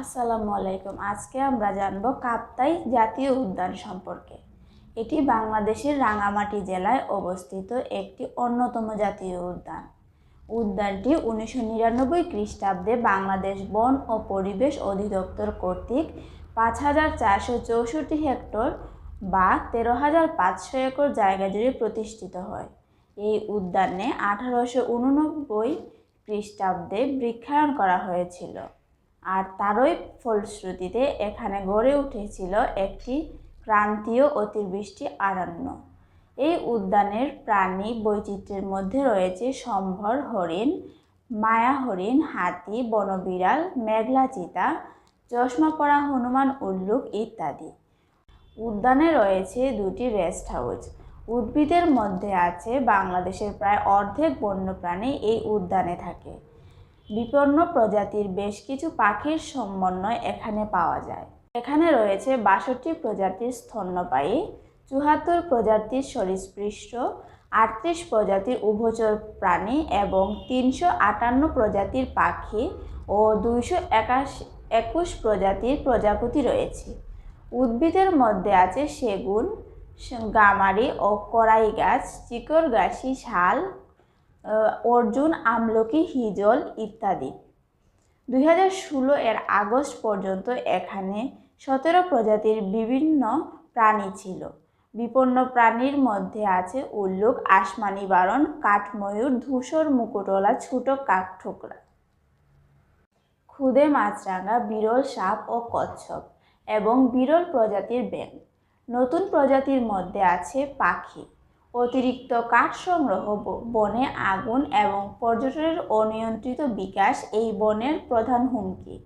আসসালামু আলাইকুম। আজকে আমরা জানব কাপ্তাই জাতীয় উদ্যান সম্পর্কে। এটি বাংলাদেশের রাঙামাটি জেলায় অবস্থিত একটি অন্যতম জাতীয় উদ্যান। উদ্যানটি উনিশশো নিরানব্বই খ্রিস্টাব্দে বাংলাদেশ বন ও পরিবেশ অধিদপ্তর কর্তৃক পাঁচ হাজার চারশো চৌষট্টি হেক্টর বা তেরো হাজার পাঁচশো একর জায়গা জুড়ে প্রতিষ্ঠিত হয়। এই উদ্যানে আঠারোশো উননব্বই খ্রিস্টাব্দে বৃক্ষায়ন করা হয়েছিল। আর তারই ফলশ্রুতিতে এখানে গড়ে উঠেছিল একটি ক্রান্তীয় অতিবৃষ্টি আরণ্য। এই উদ্যানের প্রাণী বৈচিত্র্যের মধ্যে রয়েছে সম্ভর হরিণ, মায়া হরিণ, হাতি, বনবিড়াল, মেঘলা চিতা, চশমা পরা হনুমান উল্লুক ইত্যাদি। উদ্যানে রয়েছে দুটি রেস্ট হাউস। উদ্ভিদের মধ্যে আছে বাংলাদেশের প্রায় অর্ধেক বন্যপ্রাণী এই উদ্যানে থাকে। বিপন্ন প্রজাতির বেশ কিছু পাখির সমন্বয় এখানে পাওয়া যায়। এখানে রয়েছে বাষট্টি প্রজাতির স্তন্যপায়ী চুহাত্তর প্রজাতির সরীসৃষ্ট, আটত্রিশ প্রজাতির উভচর প্রাণী এবং তিনশো আটান্ন প্রজাতির পাখি ও দুইশো একাশি, একুশ প্রজাতির প্রজাপতি রয়েছে। উদ্ভিদের মধ্যে আছে সেগুন, গামারি ও কড়াই গাছ, চিকর গাছি, শাল অর্জুন, আমলকি, হিজল ইত্যাদি। দুই হাজার ষোলো এর আগস্ট পর্যন্ত এখানে সতেরো প্রজাতির বিভিন্ন প্রাণী ছিল। বিপন্ন প্রাণীর মধ্যে আছে উল্লুক, আসমানি বারণ, কাঠময়ূর, ধূসর মুকুটলা ছোট কাঠঠোকরা ক্ষুদে মাছরাঙা, বিরল সাপ ও কচ্ছপ এবং বিরল প্রজাতির ব্যাঙ নতুন প্রজাতির মধ্যে আছে পাখি। অতিরিক্ত কাঠ সংগ্রহ বনে আগুন এবং পর্যটনের অনিয়ন্ত্রিত বিকাশ এই বনের প্রধান হুমকি।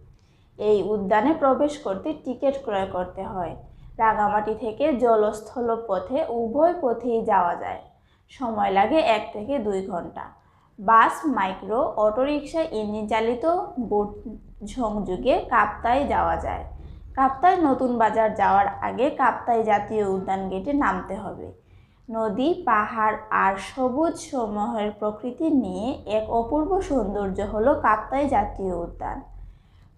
এই উদ্যানে প্রবেশ করতে টিকিট ক্রয় করতে হয়। রাঙামাটি থেকে জলস্থল পথে উভয় পথেই যাওয়া যায়। সময় লাগে এক থেকে দুই ঘণ্টা। বাস, মাইক্রো, অটোরিকশা ইঞ্জিন চালিত বোট সংযোগে কাপ্তায় যাওয়া যায়। কাপ্তায় নতুন বাজার যাওয়ার আগে কাপ্তায় জাতীয় উদ্যান গেটে নামতে হবে। নদী, পাহাড় আর সবুজ সমূহের প্রকৃতি নিয়ে এক অপূর্ব সৌন্দর্য হল কাপ্তাই জাতীয় উদ্যান।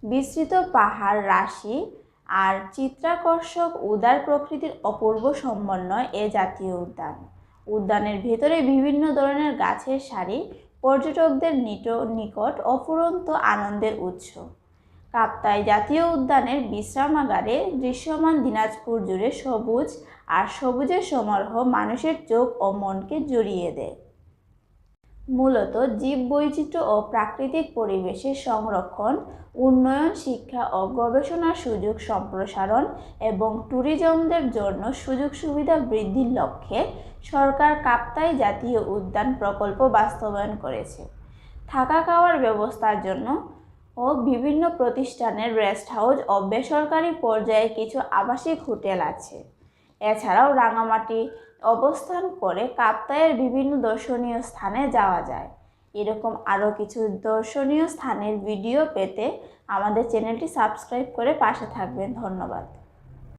বিস্তৃত পাহাড়, রাশি আর চিত্রাকর্ষক উদার প্রকৃতির অপূর্ব সমন্বয় এ জাতীয় উদ্যান। উদ্যানের ভেতরে বিভিন্ন ধরনের গাছের সারি, পর্যটকদের নিকট অফুরন্ত আনন্দের উৎস। কাপ্তাই জাতীয় উদ্যানের বিশ্রামাগারে দৃশ্যমান দিনাজপুর জুড়ে সবুজ আর সবুজের সমারোহ মানুষের চোখ ও মনকে জড়িয়ে দেয়। মূলত জীব বৈচিত্র্য ও প্রাকৃতিক পরিবেশের সংরক্ষণ, উন্নয়ন, শিক্ষা ও গবেষণার সুযোগ সম্প্রসারণ এবং ট্যুরিজমদের জন্য সুযোগ সুবিধা বৃদ্ধির লক্ষ্যে সরকার কাপ্তাই জাতীয় উদ্যান প্রকল্প বাস্তবায়ন করেছে। থাকা খাওয়ার ব্যবস্থার জন্য ও বিভিন্ন প্রতিষ্ঠানের রেস্ট হাউস ও বেসরকারি পর্যায়ে কিছু আবাসিক হোটেল আছে। এছাড়াও রাঙামাটি অবস্থান করে কাপ্তায়ের বিভিন্ন দর্শনীয় স্থানে যাওয়া যায়। এরকম আরও কিছু দর্শনীয় স্থানের ভিডিও পেতে আমাদের চ্যানেলটি সাবস্ক্রাইব করে পাশে থাকবেন। ধন্যবাদ।